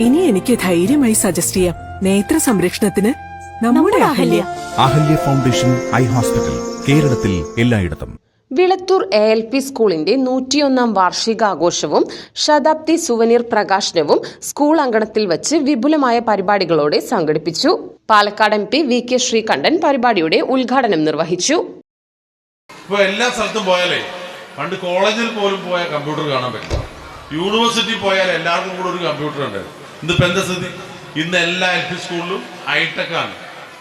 ഇനി എനിക്ക് ധൈര്യമായി സജസ്റ്റ് ചെയ്യാം. നേത്ര സംരക്ഷണത്തിന് നമ്മുടെ Ahalya. Ahalya. Foundation eye hospital കേരളത്തിൽ എല്ലായിടത്തും. വിളത്തൂർ എ എൽ പി സ്കൂളിന്റെ നൂറ്റിയൊന്നാം വാർഷികാഘോഷവും ശതാബ്ദി സുവനീർ പ്രകാശനവും സ്കൂൾ അങ്കണത്തിൽ വച്ച് വിപുലമായ പരിപാടികളോടെ സംഘടിപ്പിച്ചു. Palakkad M P V K Sreekandan പരിപാടിയുടെ ഉദ്ഘാടനം നിർവഹിച്ചു. ഇപ്പൊ എല്ലാ സ്ഥലത്തും പോയാലേ പണ്ട് കോളേജിൽ പോലും പോയ കമ്പ്യൂട്ടർ കാണാൻ പറ്റില്ല. യൂണിവേഴ്സിറ്റി പോയാൽ എല്ലാവർക്കും കൂടെ ഒരു കമ്പ്യൂട്ടർ ഉണ്ട്. ഇന്നിപ്പോ എന്താ സ്ഥിതി? ഇന്ന് എല്ലാ എൽ പി സ്കൂളിലും ഹൈടെക് ആണ്.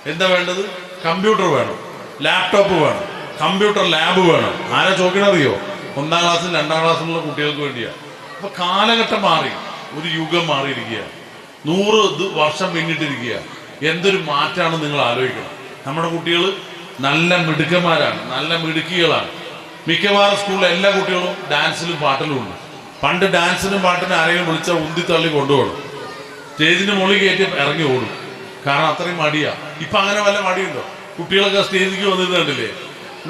എന്താ വേണ്ടത്? കമ്പ്യൂട്ടർ വേണം. ലാപ്ടോപ്പ് വേണം. കമ്പ്യൂട്ടർ ലാബ് വേണം. ആരാ ചോദിക്കണറിയോ ഒന്നാം ക്ലാസ്സിൽ രണ്ടാം ക്ലാസ്സിലുള്ള കുട്ടികൾക്ക് വേണ്ടിയാ. അപ്പൊ കാലഘട്ടം മാറി. ഒരു യുഗം മാറിയിരിക്കുകയാണ്. നൂറ് വർഷം പിന്നിട്ടിരിക്കുക എന്തൊരു മാറ്റാണ് നിങ്ങൾ ആലോചിക്കണം. നമ്മുടെ കുട്ടികൾ നല്ല മിടുക്കന്മാരാണ്. നല്ല മിടുക്കികളാണ്. മിക്കവാറും സ്കൂളിലെ എല്ലാ കുട്ടികളും ഡാൻസിലും പാട്ടിലും ഉണ്ട്. പണ്ട് ഡാൻസിനും പാട്ടിനും ആരെങ്കിലും വിളിച്ചാൽ ഉന്തിത്തള്ളി കൊണ്ടുപോകണം. സ്റ്റേജിന് മുകളിൽ കയറ്റി ഇറങ്ങി ഓടും. കാരണം അത്രയും മടിയാ. ഇപ്പൊ അങ്ങനെ വല്ല മടിയുണ്ടോ? കുട്ടികളൊക്കെ സ്റ്റേജിലേക്ക് വന്നിരുന്ന് കണ്ടില്ലേ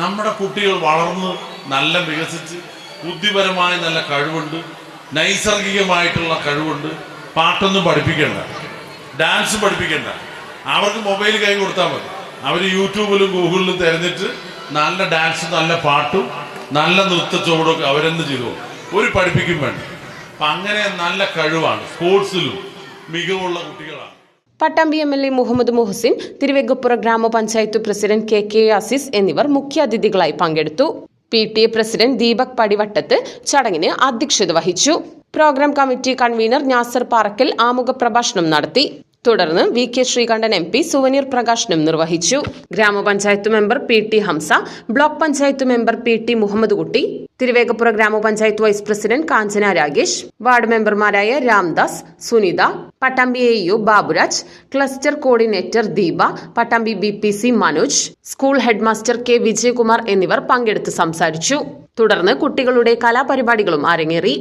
നമ്മുടെ കുട്ടികൾ വളർന്ന് നല്ല വികസിച്ച് ബുദ്ധിപരമായ നല്ല കഴിവുണ്ട് നൈസർഗികമായിട്ടുള്ള കഴിവുണ്ട്. പാട്ടൊന്നും പഠിപ്പിക്കണ്ട ഡാൻസ് പഠിപ്പിക്കണ്ട. അവർക്ക് മൊബൈൽ കൈ കൊടുത്താൽ മതി. അവർ യൂട്യൂബിലും ഗൂഗിളിലും തിരഞ്ഞിട്ട് നല്ല ഡാൻസ് നല്ല പാട്ടും നല്ല നൃത്ത ചുവടൊക്കെ അവരെന്ത് ചെയ്തു? ഒരു പഠിപ്പിക്കും വേണ്ട. അപ്പം അങ്ങനെ നല്ല കഴിവാണ്. സ്പോർട്സിലും മികവുള്ള കുട്ടികളാണ്. Pattambi M L A Muhammad Muhsin Thiruvegappura ഗ്രാമപഞ്ചായത്ത് പ്രസിഡന്റ് കെ കെ അസീസ് എന്നിവർ മുഖ്യാതിഥികളായി പങ്കെടുത്തു. P T A president Deepak Padivattath ചടങ്ങിന് അധ്യക്ഷത വഹിച്ചു. Programme committee convener Nasar Parakkal ആമുഖ പ്രഭാഷണം നടത്തി. തുടർന്ന് V K Sreekandan M P souvenir പ്രകാശനം നിർവഹിച്ചു. ഗ്രാമപഞ്ചായത്ത് member P T Hamsa block panchayat member P T Muhammad Kutty Thiruvegappura ഗ്രാമപഞ്ചായത്ത് vice president Kanchana Ragesh ward മെമ്പർമാരായ Ramdas Sunitha Pattambi A U Baburaj cluster coordinator Deepa Pattambi B P C Manoj school headmaster K Vijayakumar എന്നിവർ പങ്കെടുത്ത് സംസാരിച്ചു. തുടർന്ന് കുട്ടികളുടെ കലാപരിപാടികളും അരങ്ങേറി.